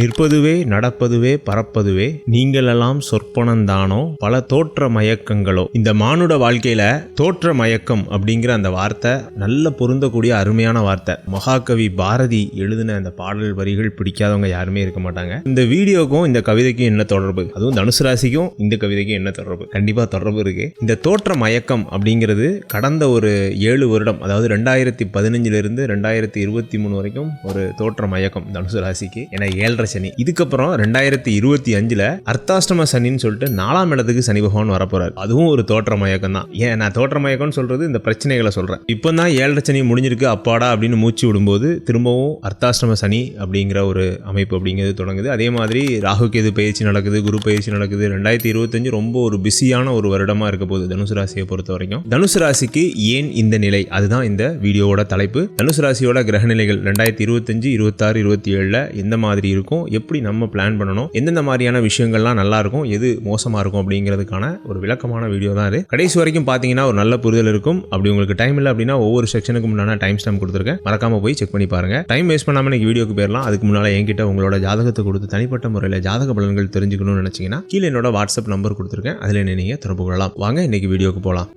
நிற்பதுவே நடப்பதுவே பறப்பதுவே நீங்களெல்லாம் சொற்பனந்தானோ? பல தோற்ற மயக்கங்களோ? இந்த மானுட வாழ்க்கையில தோற்ற மயக்கம் அப்படிங்கிற அந்த வார்த்தை நல்ல பொருந்தக்கூடிய அருமையான வார்த்தை. மகாகவி பாரதி எழுதின அந்த பாடல் வரிகள் பிடிக்காதவங்க யாருமே இருக்க மாட்டாங்க. இந்த வீடியோக்கும் இந்த கவிதைக்கும் என்ன தொடர்பு? அதுவும் தனுசு ராசிக்கும் இந்த கவிதைக்கும் என்ன தொடர்பு? கண்டிப்பா தொடர்பு இருக்கு. இந்த தோற்ற மயக்கம் அப்படிங்கிறது கடந்த ஒரு ஏழு வருடம் அதாவது ரெண்டாயிரத்தி பதினஞ்சிலிருந்து ரெண்டாயிரத்தி இருபத்தி மூணு வரைக்கும் ஒரு தோற்ற மயக்கம் தனுசு ராசிக்கு. ஏன்னா ஏழரை சனி. இதுக்கப்புறம் ரெண்டாயிரத்தி இருபத்தி அஞ்சுல அர்த்தாஷ்டம சனின்னு சொல்லிட்டு நாலாம் இடத்துக்கு சனி பகவான் வரப்போறாரு. அதுவும் ஒரு தோற்ற மயக்கம் தான் ஏன் நான் தோற்ற மயக்கம்னு சொல்றது இந்த பிரச்சனைகளை சொல்றேன். இப்போ தான் ஏழரை சனி முடிஞ்சிருக்கு அப்பாடா அப்படின்னு மூச்சு விடும்போது திரும்பவும் அர்த்தாஷ்டம சனி அப்படிங்கிற ஒரு அமைப்பு அப்படிங்கிறது தொடங்குது. அதே மாதிரி ராகு கேது பயிற்சி நடக்குது குரு பயிற்சி நடக்குது. ரெண்டாயிரத்தி இருபத்தஞ்சு ரொம்ப ஒரு பிஸியான ஒரு வருடமா இருக்க போகுது தனுசு ராசியை பொறுத்த வரைக்கும். தனுசு ராசிக்கு ஏன் இந்த நிலை? அதுதான் இந்த வீடியோவோட தலைப்பு. தனுசு ராசியோட கிரக நிலைகள் ரெண்டாயிரத்தி இருபத்தஞ்சு இருபத்தாறு இருபத்தி ஏழுல எந்த மாதிரி இருக்கும்? எப்படி நம்ம பிளான் பண்ணணும் எந்தெந்த மாதிரியான விஷயங்கள்லாம் நல்லா இருக்கும் எது மோசமாக இருக்கும் அப்படிங்கிறதுக்கான ஒரு விளக்கமான வீடியோ தான் இது. கடைசி வரைக்கும் பார்த்தீங்கன்னா ஒரு நல்ல புரிதல் இருக்கும். அப்படி உங்களுக்கு டைம் இல்லை அப்படின்னா ஒவ்வொரு செக்ஷனுக்கு முன்னாடி டைம் ஸ்டாம்ப் கொடுத்துருக்கேன். மறக்காம போய் செக் பண்ணி பாருங்க. டைம் வேஸ்ட் பண்ணாமல் இன்னைக்கு வீடியோக்கு போயிடலாம் அதுக்கு முன்னால் என்கிட்ட உங்களோட ஜாதகத்தை கொடுத்து தனிப்பட்ட முறையில் ஜாதக பலன்கள் தெரிஞ்சுக்கணும்னு நினச்சிங்கன்னா கீழே என்னோட வாட்ஸ்அப் நம்பர் கொடுத்துருக்கேன். அதில் நீங்கள் தொடர்பு கொள்ளலாம். வாங்க இன்னைக்கு வீடியோக்கு போகலாம்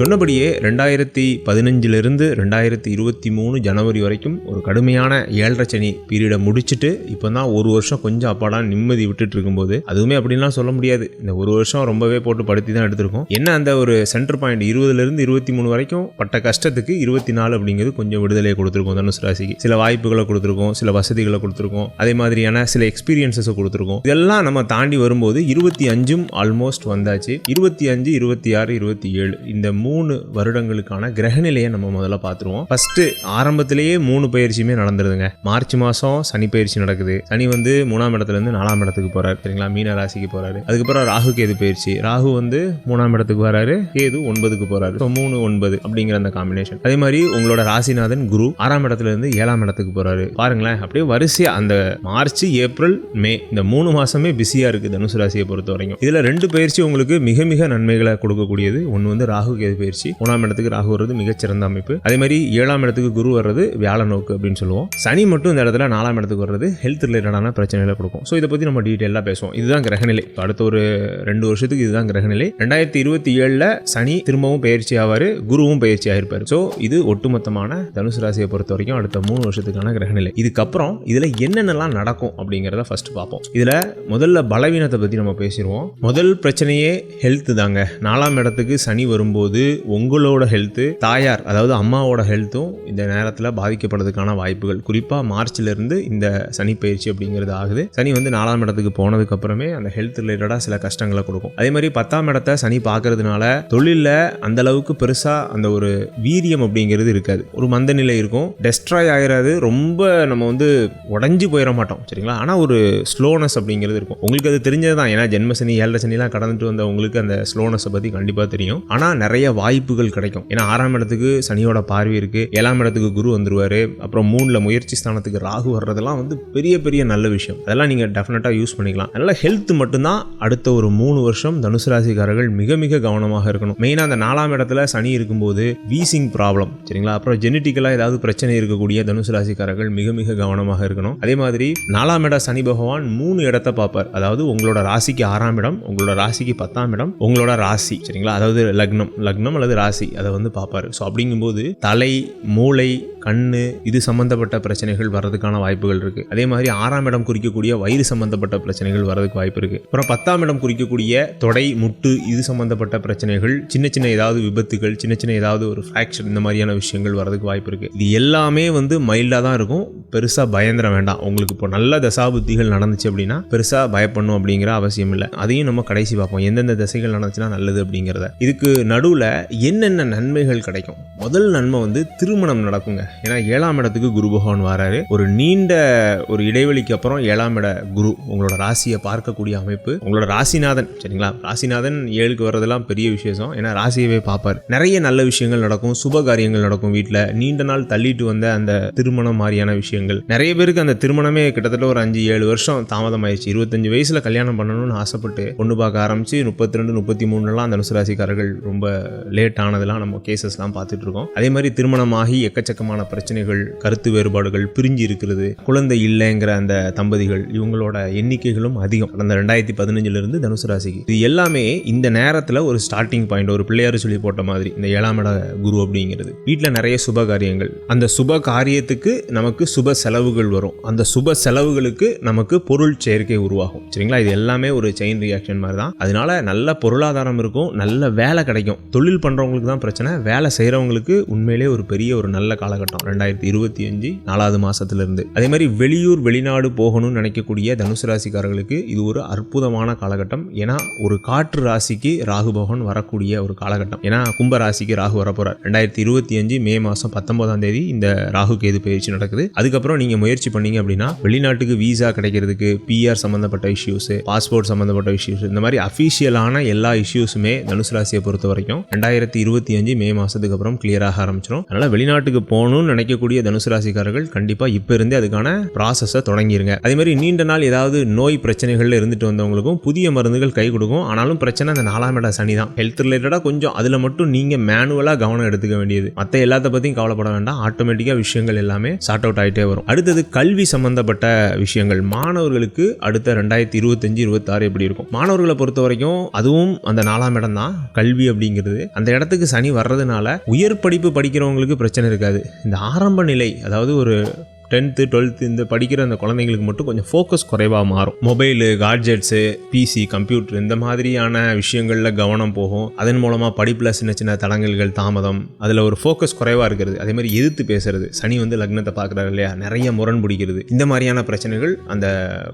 சொன்னபடியே ரெண்டாயிரத்தி பதினஞ்சிலிருந்து ரெண்டாயிரத்தி இருபத்தி மூணு ஜனவரி வரைக்கும் ஒரு கடுமையான ஏழரை சனி பீரியடை முடிச்சுட்டு இப்போ தான் ஒரு வருஷம் கொஞ்சம் அப்பாடா நிம்மதி விட்டுட்டு இருக்கும்போது அதுவுமே அப்படின்லாம் சொல்ல முடியாது. இந்த ஒரு வருஷம் ரொம்பவே போட்டு படுத்தி தான் எடுத்திருக்கோம். என்ன அந்த ஒரு சென்டர் பாயிண்ட் இருபதுலேருந்து இருபத்தி மூணு வரைக்கும் பட்ட கஷ்டத்துக்கு இருபத்தி நாலு அப்படிங்கிறது கொஞ்சம் விடுதலையை கொடுத்துருக்கோம் தனுசு ராசிக்கு. சில வாய்ப்புகளை கொடுத்துருக்கோம் சில வசதிகளை கொடுத்துருக்கோம். அதே மாதிரியான சில எக்ஸ்பீரியன்ஸஸை கொடுத்துருக்கோம். இதெல்லாம் நம்ம தாண்டி வரும்போது இருபத்தி அஞ்சும் ஆல்மோஸ்ட் வந்தாச்சு. இருபத்தி அஞ்சு இருபத்தி ஆறு இருபத்தி ஏழு. இந்த மூணு வருடங்களுக்கான கிரகநிலையை நம்ம முதல்ல பார்த்துருவோம். ஃபர்ஸ்ட் ஆரம்பத்திலேயே மூணு பயிற்சியுமே நடந்துருதுங்க. மார்ச் மாதம் சனி பயிற்சி நடக்குது. சனி வந்து மூணாம் இடத்துலேருந்து நாலாம் இடத்துக்கு போகிறார் சரிங்களா? மீன ராசிக்கு போகிறாரு அதுக்கப்புறம் ராகு கேது பயிற்சி. ராகு வந்து மூணாம் இடத்துக்கு வராரு. கேது ஒன்பதுக்கு போகிறாரு ஸோ மூணு ஒன்பது அப்படிங்கிற அந்த காம்பினேஷன் அதே மாதிரி உங்களோட ராசிநாதன் குரு ஆறாம் இடத்துல இருந்து ஏழாம் இடத்துக்கு போகிறாரு பாருங்களேன் அப்படியே வரிசையாக அந்த மார்ச் ஏப்ரல் மே இந்த மூணு மாதமே பிஸியாக இருக்குது தனுசு ராசியை பொறுத்த வரைக்கும் இதில் ரெண்டு பயிற்சி உங்களுக்கு மிக மிக நன்மைகளை கொடுக்கக்கூடியது. ஒன்று வந்து ராகு கேது பயிற்சி. மூணாம் இடத்துக்கு ராகு வர்றது மிகச்சிறந்த அமைப்பு. அதே மாதிரி ஏழாம் இடத்துக்கு குரு வர்றது வியாழ நோக்கு அப்படின்னு சொல்லுவோம். சனி மட்டும் இந்த இடத்துல நாலாம் இடத்துக்கு வர்றது ஹெல்த் ரிலேட்டடான பிரச்சனைகளை கொடுக்கும். ஸோ இதை பற்றி நம்ம டீட்டெயிலாக பேசுவோம். இதுதான் கிரகநிலை அடுத்த ஒரு ரெண்டு வருஷத்துக்கு இதுதான் கிரகநிலை ரெண்டாயிரத்தி இருபத்தி ஏழில் சனி திரும்பவும் பயிற்சி ஆவார் குருவும் பயிற்சி ஆகிருப்பார். ஸோ இது ஒட்டுமொத்தமான தனுசு ராசியை பொறுத்த வரைக்கும் அடுத்த மூணு வருஷத்துக்கான கிரகநிலை இதுக்கப்புறம் இதில் என்னென்னலாம் நடக்கும் அப்படிங்கிறத ஃபர்ஸ்ட் பார்ப்போம். இதில் முதல்ல பலவீனத்தை பற்றி நம்ம பேசிடுவோம். முதல் பிரச்சனையே ஹெல்த் தாங்க. நாலாம் இடத்துக்கு சனி வரும்போது உங்களோட ஹெல்த்து தாயார் அதாவது அம்மாவோட ஹெல்த்தும் இந்த நேரத்தில் பாதிக்கப்படுறதுக்கான வாய்ப்புகள். குறிப்பாக மார்ச்லேருந்து இந்த சனி பயிற்சி அப்படிங்கிறது ஆகுது. சனி வந்து நாலாம் இடத்துக்கு போனதுக்கு அப்புறமே அந்த ஹெல்த் ரிலேட்டடாக சில கஷ்டங்களை கொடுக்கும். அதே மாதிரி பத்தாம் இடத்த சனி பார்க்கறதுனால தொழிலில் அந்த அளவுக்கு பெருசாக அந்த ஒரு வீரியம் அப்படிங்கிறது இருக்காது. ஒரு மந்த நிலை இருக்கும். டெஸ்ட்ராய் ஆகிறது ரொம்ப நம்ம வந்து உடஞ்சி போயிட மாட்டோம். சரிங்களா? ஆனால் ஒரு ஸ்லோனஸ் அப்படிங்கிறது இருக்கும். உங்களுக்கு அது தெரிஞ்சது தான் ஏன்னா ஜென்ம சனி ஏழரை சனிலாம் கடந்துட்டு வந்த உங்களுக்கு அந்த ஸ்லோனஸை பற்றி கண்டிப்பாக தெரியும். ஆனால் நிறைய வாய்ப்புகள் கிடைக்கும். ஏன்னா ஆறாம் இடத்துக்கு சனியோட பார்வை இருக்கு. ஏழாம் இடத்துக்கு குரு வந்துருவாரு. அப்புறம் மூணில் முயற்சி ஸ்தானத்துக்கு ராகு வர்றதெல்லாம் வந்து பெரிய பெரிய நல்ல விஷயம். அதெல்லாம் நீங்கள் டெஃபினட்டாக யூஸ் பண்ணிக்கலாம். அதனால ஹெல்த் மட்டும்தான் அடுத்த ஒரு மூணு வருஷம் தனுசு ராசிக்காரர்கள் மிக மிக கவனமாக இருக்கணும். மெயினாக அந்த நாலாம் இடத்துல சனி இருக்கும்போது வீசிங் ப்ராப்ளம் சரிங்களா? அப்புறம் ஜெனட்டிக்கலாக ஏதாவது பிரச்சனை இருக்கக்கூடிய தனுசு ராசிக்காரர்கள் மிக மிக கவனமாக இருக்கணும். அதே மாதிரி நாலாம் இட சனி பகவான் மூணு இடத்தை பார்ப்பார். அதாவது உங்களோட ராசிக்கு ஆறாம் இடம் உங்களோட ராசிக்கு பத்தாம் இடம் உங்களோட ராசி. சரிங்களா? அதாவது லக்னம் லக்னம் அல்லது ராசி அதை வந்து பார்ப்பாரு. ஸோ அப்படிங்கும்போது தலை மூளை கண்ணு இது சம்பந்தப்பட்ட பிரச்சனைகள் வர்றதுக்கான வாய்ப்புகள் இருக்கு. அதே மாதிரி ஆறாம் இடம் குறிக்கக்கூடிய வயிறு சம்பந்தப்பட்ட பிரச்சனைகள் வர்றதுக்கு வாய்ப்பு இருக்கு. அப்புறம் பத்தாம் இடம் குறிக்கக்கூடிய தொடை முட்டு இது சம்பந்தப்பட்ட பிரச்சனைகள் சின்ன சின்ன ஏதாவது விபத்துகள் சின்ன சின்ன ஏதாவது ஒரு ஃப்ராக்சர் இந்த மாதிரியான விஷயங்கள் வர்றதுக்கு வாய்ப்பு இருக்கு. இது எல்லாமே வந்து மைல்டாக தான் இருக்கும். பெருசாக பயந்துட வேண்டாம். உங்களுக்கு இப்போ நல்ல தசாபுத்திகள் நடந்துச்சு அப்படின்னா பெருசாக பயப்படணும் அப்படிங்கிற அவசியம் இல்லை. அதையும் நம்ம கடைசி பார்ப்போம். எந்தெந்த திசைகள் நடந்துச்சுன்னா நல்லது அப்படிங்கிறத. இதுக்கு நடுவில் என்னென்ன நன்மைகள் கிடைக்கும்? முதல் நன்மை வந்து திருமணம் நடக்குங்க. ஏன்னா ஏழாம் இடத்துக்கு குரு பகவான் வராரு. ஒரு நீண்ட ஒரு இடைவெளிக்கு அப்புறம் ஏழாம் இட குரு உங்களோட ராசியை பார்க்கக்கூடிய அமைப்பு. உங்களோட ராசிநாதன் சரிங்களா? ராசிநாதன் ஏழுக்கு வர்றதெல்லாம் பெரிய விசேஷம். ஏன்னா ராசியவே பார்ப்பார். நிறைய நல்ல விஷயங்கள் நடக்கும். சுப காரியங்கள் நடக்கும் வீட்டில் நீண்ட நாள் தள்ளிட்டு வந்த அந்த திருமணம் மாதிரியான விஷயங்கள். நிறைய பேருக்கு அந்த திருமணமே கிட்டத்தட்ட ஒரு அஞ்சு ஏழு வருஷம் தாமதம் ஆயிடுச்சு இருபத்தஞ்சு வயசுல கல்யாணம் பண்ணணும்னு ஆசைப்பட்டு பொண்ணு பார்க்க ஆரம்பிச்சு முப்பத்தி ரெண்டு முப்பத்தி மூணுலாம் அந்த தனுசு ராசிக்காரர்கள் ரொம்ப லேட் ஆனதெல்லாம் நம்ம கேசஸ்லாம் பார்த்துட்ருக்கோம். அதே மாதிரி திருமணமாகி எக்கச்சக்கமான பிரச்சனைகள் கருத்து வேறுபாடுகள் பிரிஞ்சு இருக்கிறது குழந்தை இல்லைங்கிற அந்த தம்பதிகள் இவங்களோட எண்ணிக்கைகளும் அதிகம். கடந்த ரெண்டாயிரத்தி பதினஞ்சுலேருந்து தனுசு ராசிக்கு. இது எல்லாமே இந்த நேரத்தில் ஒரு ஸ்டார்டிங் பாயிண்ட் ஒரு பிள்ளையார் சொல்லி போட்ட மாதிரி இந்த ஏழாம் இட குரு அப்படிங்கிறது. வீட்டில் நிறைய சுப காரியங்கள். அந்த சுப காரியத்துக்கு நமக்கு சுப செலவுகள் வரும். அந்த சுப செலவுகளுக்கு நமக்கு பொருள் சேர்க்கை உருவாகும். சரிங்களா? இது எல்லாமே ஒரு செயின் ரியாக்ஷன் மாதிரி தான். அதனால நல்ல பொருளாதாரம் இருக்கும் நல்ல வேலை கிடைக்கும். தொழில் பண்ணுறவங்களுக்கு தான் பிரச்சனை. வேலை செய்கிறவங்களுக்கு உண்மையிலே ஒரு பெரிய ஒரு நல்ல காலகட்டம். ரெண்டாயிரத்தி இருபத்தி அஞ்சு நாலாவது மாதத்துலேருந்து அதே மாதிரி வெளியூர் வெளிநாடு போகணும்னு நினைக்கக்கூடிய தனுசு ராசிக்காரர்களுக்கு இது ஒரு அற்புதமான காலகட்டம். ஏன்னா ஒரு காற்று ராசிக்கு ராகு பகவான் வரக்கூடிய ஒரு காலகட்டம். ஏன்னா கும்ப ராசிக்கு ராகு வரப்போறார். ரெண்டாயிரத்தி இருபத்தி அஞ்சு மே மாதம் பத்தொன்பதாம் தேதி இந்த ராகு கேது பயிற்சி நடக்குது. அதுக்கப்புறம் நீங்க முயற்சி பண்ணீங்க அப்படின்னா வெளிநாட்டுக்கு வீசா கிடைக்கிறதுக்கு பிஆர் சம்பந்தப்பட்ட இஷ்யூஸ் பாஸ்போர்ட் சம்பந்தப்பட்ட இஷ்யூஸ் இந்த மாதிரி அஃபீஷியலான எல்லா இஷ்யூஸுமே தனுசு ராசியை பொறுத்த வரைக்கும் ரெண்டாயிரத்தி இருபத்தி அஞ்சு மே மாதத்துக்கு அப்புறம் கிளியராக ஆரம்பிச்சிடும் அதனால் வெளிநாட்டுக்கு போகணும்னு நினைக்கக்கூடிய தனுசு ராசிக்காரர்கள் கண்டிப்பாக இப்போ இருந்தே அதுக்கான ப்ராசஸை தொடங்கிருங்க. அதே மாதிரி நீண்ட நாள் ஏதாவது நோய் பிரச்சனைகள்ல இருந்துட்டு வந்தவங்களுக்கும் புதிய மருந்துகள் கை கொடுக்கும். ஆனாலும் பிரச்சனை அந்த நாலாம் இட சனி தான். ஹெல்த் ரிலேட்டடாக கொஞ்சம் அதில் மட்டும் நீங்கள் மேனுவலாக கவனம் எடுத்துக்க வேண்டியது. மற்ற எல்லாத்த பற்றியும் கவலைப்பட வேண்டாம். ஆட்டோமேட்டிக்காக விஷயங்கள் எல்லாமே சார்ட் அவுட் ஆகிட்டே வரும். அடுத்தது கல்வி சம்பந்தப்பட்ட விஷயங்கள். மாணவர்களுக்கு அடுத்த ரெண்டாயிரத்தி இருபத்தஞ்சு இருபத்தாறு எப்படி இருக்கும்? மாணவர்களை பொறுத்த வரைக்கும் அதுவும் அந்த நாலாம் இடம் தான். கல்வி அப்படிங்கிறது அந்த இடத்துக்கு சனி வர்றதுனால உயர் படிப்பு படிக்கிறவங்களுக்கு பிரச்சனை இருக்காது. இந்த ஆரம்ப நிலை அதாவது ஒரு டென்த்து டுவெல்த்து இந்த படிக்கிற அந்த குழந்தைங்களுக்கு மட்டும் கொஞ்சம் ஃபோக்கஸ் குறைவாக மாறும். மொபைலு காட்ஜெட்ஸு பிசி கம்ப்யூட்டர் இந்த மாதிரியான விஷயங்களில் கவனம் போகும். அதன் மூலமாக படிப்பில் சின்ன சின்ன தடங்கல்கள் தாமதம் அதில் ஒரு ஃபோக்கஸ் குறைவாக இருக்கிறது. அதே மாதிரி எதிர்த்து பேசுறது. சனி வந்து லக்னத்தை பார்க்குறாரு இல்லையா? நிறைய முரண் பிடிக்கிறது. இந்த மாதிரியான பிரச்சனைகள் அந்த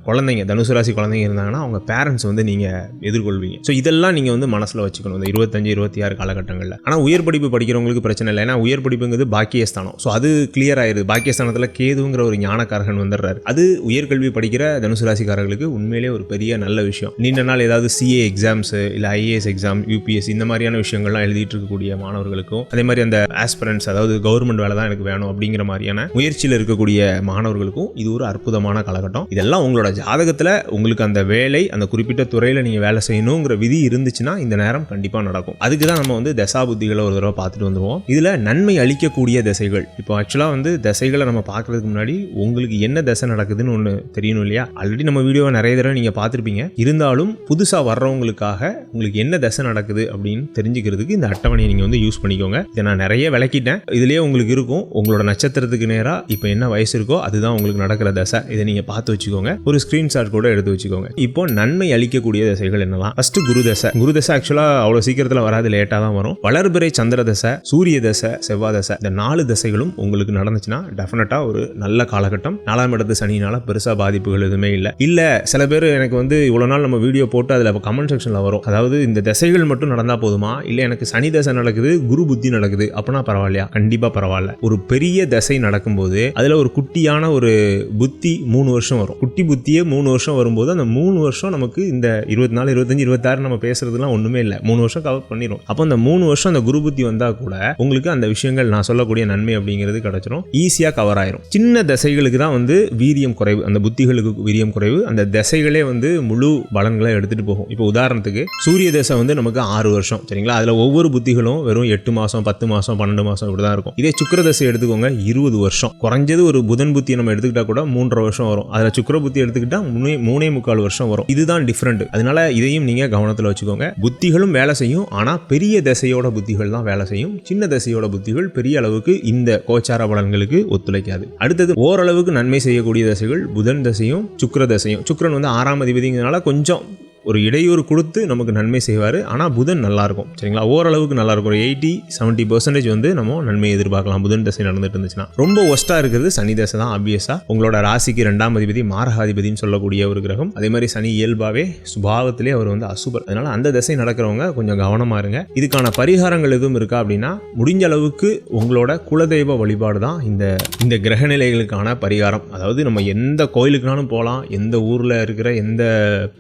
குழந்தைங்க தனுசு ராசி குழந்தைங்க இருந்தாங்கன்னா அவங்க பேரண்ட்ஸ் வந்து நீங்கள் எதிர்கொள்வீங்க. ஸோ இதெல்லாம் நீங்கள் வந்து மனசில் வச்சுக்கணும். இந்த இருபத்தஞ்சு இருபத்தி ஆறு காலகட்டங்களில். ஆனால் உயர் படிப்பு படிக்கிறவங்களுக்கு பிரச்சனை இல்லை. ஏன்னா உயர் படிப்புங்கிறது பாக்கியஸ்தானம். ஸோ அது கிளியர் ஆயிருது. பாக்கியஸ்தானத்தில் கேது கேதுங்கிற ஒரு ஞானக்காரகன் வந்துடுறாரு. அது உயர்கல்வி படிக்கிற தனுசு ராசிக்காரர்களுக்கு உண்மையிலே ஒரு பெரிய நல்ல விஷயம். நீண்ட நாள் ஏதாவது சிஏ எக்ஸாம்ஸ் இல்லை ஐஏஎஸ் எக்ஸாம் யூபிஎஸ் இந்த மாதிரியான விஷயங்கள்லாம் எழுதிட்டு இருக்கக்கூடிய மாணவர்களுக்கும் அதே மாதிரி அந்த ஆஸ்பிரன்ஸ் அதாவது கவர்மெண்ட் வேலை தான் எனக்கு வேணும் அப்படிங்கிற மாதிரியான முயற்சியில் இருக்கக்கூடிய மாணவர்களுக்கும் இது ஒரு அற்புதமான காலகட்டம். இதெல்லாம் உங்களோட ஜாதகத்தில் உங்களுக்கு அந்த வேலை அந்த குறிப்பிட்ட துறையில் நீங்கள் வேலை செய்யணுங்கிற விதி இருந்துச்சுன்னா இந்த நேரம் கண்டிப்பாக நடக்கும். அதுக்கு தான் நம்ம வந்து தசா புத்திகளை ஒரு தடவை பார்த்துட்டு வந்துடுவோம் இதில் நன்மை அளிக்கக்கூடிய திசைகள். இப்போ ஆக்சுவலாக வந்து திசைகளை நம்ம பார்க்கறதுக்கு முன்னாடி உங்களுக்கு என்ன தசை நடக்குதுன்னு ஒன்று தெரியணும் இல்லையா? ஆல்ரெடி நம்ம வீடியோவை நிறைய தடவை நீங்கள் பார்த்துருப்பீங்க. இருந்தாலும் புதுசாக வர்றவங்களுக்காக உங்களுக்கு என்ன தசை நடக்குது அப்படின்னு தெரிஞ்சுக்கிறதுக்கு இந்த அட்டவணையை நீங்கள் வந்து யூஸ் பண்ணிக்கோங்க. இதை நான் நிறைய விளக்கிட்டேன். இதுலேயே உங்களுக்கு இருக்கும். உங்களோட நட்சத்திரத்துக்கு நேராக இப்போ என்ன வயசு இருக்கோ அதுதான் உங்களுக்கு நடக்கிற தசை. இதை நீங்கள் பார்த்து வச்சுக்கோங்க. ஒரு ஸ்க்ரீன்ஷாட் கூட எடுத்து வச்சுக்கோங்க. இப்போ நன்மை அளிக்கக்கூடிய தசைகள் என்னலாம்? ஃபர்ஸ்ட் குரு தசை. குரு தசை ஆக்சுவலாக அவ்வளோ சீக்கிரத்தில் வராது. லேட்டாக தான் வரும். வளர்பிறை சந்திர தசை சூரிய தசை செவ்வாய் தசை. இந்த நாலு தசைகளும் உங்களுக்கு நடந்துச்சுன்னா டெஃபினட்டாக ஒரு நல்ல காலகட்டம். நாலாம் இடத்து சனினால பெருசாக பாதிப்புகள் எதுவுமே இல்லை. இல்லை சில பேர் எனக்கு வந்து இவ்வளோ நாள் நம்ம வீடியோ போட்டு அதில் கமெண்ட் செக்ஷனில் வரும். அதாவது இந்த திசைகள் மட்டும் நடந்தால் போதுமா? இல்லை எனக்கு சனி தசை நடக்குது குரு புத்தி நடக்குது அப்படின்னா பரவாயில்லையா? கண்டிப்பாக பரவாயில்ல. ஒரு பெரிய தசை நடக்கும்போது அதில் ஒரு குட்டியான ஒரு புத்தி மூணு வருஷம் வரும். குட்டி புத்தியே மூணு வருஷம் வரும்போது அந்த மூணு வருஷம் நமக்கு இந்த இருபத்தி நாலு இருபத்தஞ்சு இருபத்தாறு நம்ம பேசுறதுலாம் ஒன்றுமே இல்லை. மூணு வருஷம் கவர் பண்ணிடும் அப்போ அந்த மூணு வருஷம் அந்த குரு புத்தி வந்தால் கூட உங்களுக்கு அந்த விஷயங்கள் நான் சொல்லக்கூடிய நன்மை அப்படிங்கிறது கிடைச்சிரும். ஈஸியாக கவர் ஆயிரும். சின்ன தசைகளுக்கு தான் வந்து வீரியம் குறைவு அந்த புத்திகளுக்கு வீரியம் குறைவு அந்த தசைகளே வந்து முழு பலன்களை எடுத்துகிட்டு போகும். இப்போ உதாரணத்துக்கு சூரிய தசை வந்து நமக்கு ஆறு வருஷம் சரிங்களா? அதில் ஒவ்வொரு புத்திகளும் வெறும் எட்டு மாதம் பத்து மாதம் பன்னெண்டு மாதம் இப்படி தான் இருக்கும். இதே சுக்கர தசை எடுத்துக்கோங்க இருபது வருஷம். குறைஞ்சது ஒரு புதன் புத்தி நம்ம எடுத்துக்கிட்டா கூட மூன்றரை வருஷம் வரும். அதில் சுக்கிர புத்தி எடுத்துக்கிட்டா மூணே மூணே முக்கால் வருஷம் வரும். இதுதான் டிஃப்ரெண்ட் அதனால இதையும் நீங்கள் கவனத்தில் வச்சுக்கோங்க. புத்திகளும் வேலை செய்யும் ஆனால் பெரிய தசையோட புத்திகள் தான் வேலை செய்யும். சின்ன தசையோட புத்திகள் பெரிய அளவுக்கு இந்த கோச்சார பலன்களுக்கு ஒத்துழைக்காது. அடுத்து அடுத்தது ஓரளவுக்கு நன்மை செய்யக்கூடிய தசைகள் புதன் தசையும் சுக்கர தசையும். சுக்கிரன் வந்து ஆறாம் அதிபதிங்கிறதுனால கொஞ்சம் ஒரு இடையூறு கொடுத்து நமக்கு நன்மை செய்வார். ஆனால் புதன் நல்லாயிருக்கும் சரிங்களா? ஓரளவுக்கு நல்லாயிருக்கும் ஒரு எயிட்டி செவன்ட்டி பர்சன்டேஜ் வந்து நம்ம நன்மை எதிர்பார்க்கலாம். புதன் தசை நடந்துட்டு இருந்துச்சுன்னா. ரொம்ப ஒஸ்ட்டாக இருக்கிறது சனி தசை தான் ஆப்வியஸாக உங்களோட ராசிக்கு ரெண்டாம் அதிபதி மாரகாதிபதினு சொல்லக்கூடிய ஒரு கிரகம். அதே மாதிரி சனி இயல்பாகவே சுபாவத்திலே அவர் வந்து அசுபர். அதனால் அந்த தசை நடக்கிறவங்க கொஞ்சம் கவனமாக இருங்க. இதுக்கான பரிகாரங்கள் எதுவும் இருக்கா அப்படின்னா முடிஞ்ச அளவுக்கு உங்களோட குலதெய்வ வழிபாடு தான் இந்த இந்த கிரக நிலைகளுக்கான பரிகாரம். அதாவது நம்ம எந்த கோயிலுக்குனாலும் போகலாம் எந்த ஊரில் இருக்கிற எந்த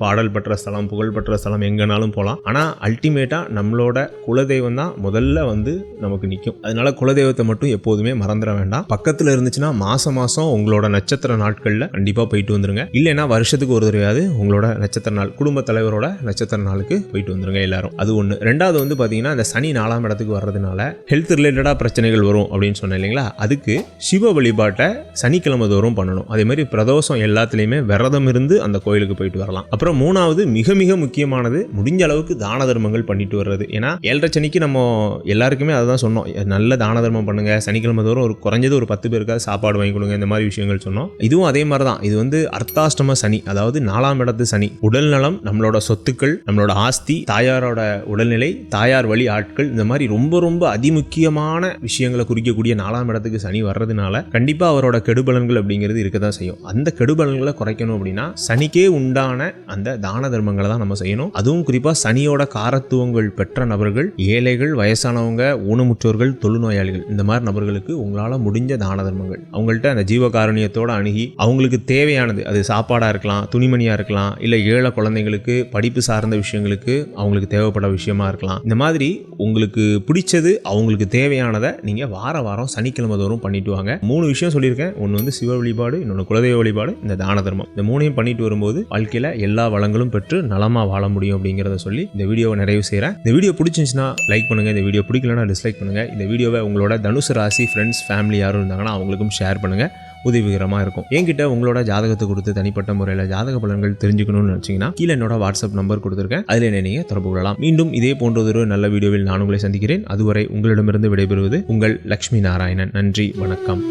பாடல் பெற்ற ஸ்தலம் ஸ்தலம் புகழ்பெற்ற ஸ்தலம் எங்கனாலும் போகலாம். ஆனால் அல்டிமேட்டாக நம்மளோட குலதெய்வம் தான் முதல்ல வந்து நமக்கு நிற்கும் அதனால குலதெய்வத்தை மட்டும் எப்போதுமே மறந்துட வேண்டாம். பக்கத்தில் இருந்துச்சுன்னா மாதம் மாதம் உங்களோட நட்சத்திர நாட்களில் கண்டிப்பாக போயிட்டு வந்துருங்க. இல்லைன்னா வருஷத்துக்கு ஒரு தடவையாவது உங்களோட நட்சத்திர நாள் குடும்ப தலைவரோட நட்சத்திர நாளுக்கு போயிட்டு வந்துருங்க எல்லாரும். அது ஒன்று ரெண்டாவது வந்து பார்த்தீங்கன்னா இந்த சனி நாலாம் இடத்துக்கு வர்றதுனால ஹெல்த் ரிலேட்டடாக பிரச்சனைகள் வரும் அப்படின்னு சொன்னேன் இல்லைங்களா? அதுக்கு சிவ வழிபாட்டை சனிக்கிழமை தோறும் பண்ணணும். அதே மாதிரி பிரதோஷம் எல்லாத்துலேயுமே விரதம் இருந்து அந்த கோயிலுக்கு போயிட்டு வரலாம். அப்புறம் மூணாவது மிக மிக மிக முக்கியமானது முடிஞ்ச அளவுக்கு தான தர்மங்கள் பண்ணிட்டு வர்றது. ஏன்னா ஏழரை சனிக்கு நம்ம எல்லாருக்குமே அதுதான் சொன்னோம். நல்ல தான தர்மம் பண்ணுங்க. சனிக்கிழமை தோறும் ஒரு குறைஞ்சது ஒரு பத்து பேருக்காவது சாப்பாடு வாங்கி கொடுங்க. இந்த மாதிரி விஷயங்கள் சொன்னோம். இதுவும் அதே மாதிரி தான் இது வந்து அர்த்தாஷ்டம சனி அதாவது நாலாம் இடத்து சனி. உடல் நலம் நம்மளோட சொத்துக்கள் நம்மளோட ஆஸ்தி தாயாரோட உடல்நிலை தாயார் வழி ஆட்கள் இந்த மாதிரி ரொம்ப ரொம்ப அதிமுக்கியமான விஷயங்களை குறிக்கக்கூடிய நாலாம் இடத்துக்கு சனி வர்றதுனால கண்டிப்பாக அவரோட கெடுபலன்கள் அப்படிங்கிறது இருக்க தான் செய்யும். அந்த கெடுபலன்களை குறைக்கணும் அப்படின்னா சனிக்கே உண்டான அந்த தான தர்மம் தர்மங்களை தான் நம்ம செய்யணும். அதுவும் குறிப்பாக சனியோட காரத்துவங்கள் பெற்ற நபர்கள் ஏழைகள் வயசானவங்க ஊனமுற்றோர்கள் தொழுநோயாளிகள் இந்த மாதிரி நபர்களுக்கு உங்களால் முடிஞ்ச தான தர்மங்கள். அவங்கள்ட்ட அந்த ஜீவகாருண்யத்தோட அணுகி அவங்களுக்கு தேவையானது அது சாப்பாடாக இருக்கலாம் துணிமணியாக இருக்கலாம் இல்லை ஏழை குழந்தைங்களுக்கு படிப்பு சார்ந்த விஷயங்களுக்கு அவங்களுக்கு தேவைப்பட விஷயமா இருக்கலாம். இந்த மாதிரி உங்களுக்கு பிடிச்சது அவங்களுக்கு தேவையானதை நீங்கள் வார வாரம் சனிக்கிழமை தோறும் பண்ணிட்டு வாங்க. மூணு விஷயம் சொல்லியிருக்கேன். ஒன்று வந்து சிவ வழிபாடு இன்னொன்று குலதெய்வ வழிபாடு இந்த தான தர்மம். இந்த மூணையும் பண்ணிட்டு வரும்போது வாழ்க்கையில் எல்லா வளங்களும் பெற்று பெற்று நலமாக வாழ முடியும் அப்படிங்கிறத சொல்லி இந்த வீடியோவை நிறைவு செய்கிறேன் இந்த வீடியோ பிடிச்சிருந்துச்சுன்னா லைக் பண்ணுங்கள் இந்த வீடியோ பிடிக்கலன்னா டிஸ்லைக் பண்ணுங்கள் இந்த வீடியோவை உங்களோட தனுசு ராசி ஃப்ரெண்ட்ஸ் ஃபேமிலி யாரும் இருந்தாங்கன்னா அவங்களுக்கும் ஷேர் பண்ணுங்கள் உதவிகரமாக இருக்கும். என்கிட்ட உங்களோட ஜாதகத்தை கொடுத்து தனிப்பட்ட முறையில் ஜாதக பலன்கள் தெரிஞ்சுக்கணும்னு நினச்சிங்கன்னா கீழே என்னோட வாட்ஸ்அப் நம்பர் கொடுத்துருக்கேன். அதில் என்ன நீங்கள் தொடர்பு கொள்ளலாம். மீண்டும் இதே போன்றதொரு நல்ல வீடியோவில் நான் உங்களை சந்திக்கிறேன். அதுவரை உங்களிடமிருந்து விடைபெறுவது உங்கள் லக்ஷ்மி நாராயணன். நன்றி. வணக்கம்.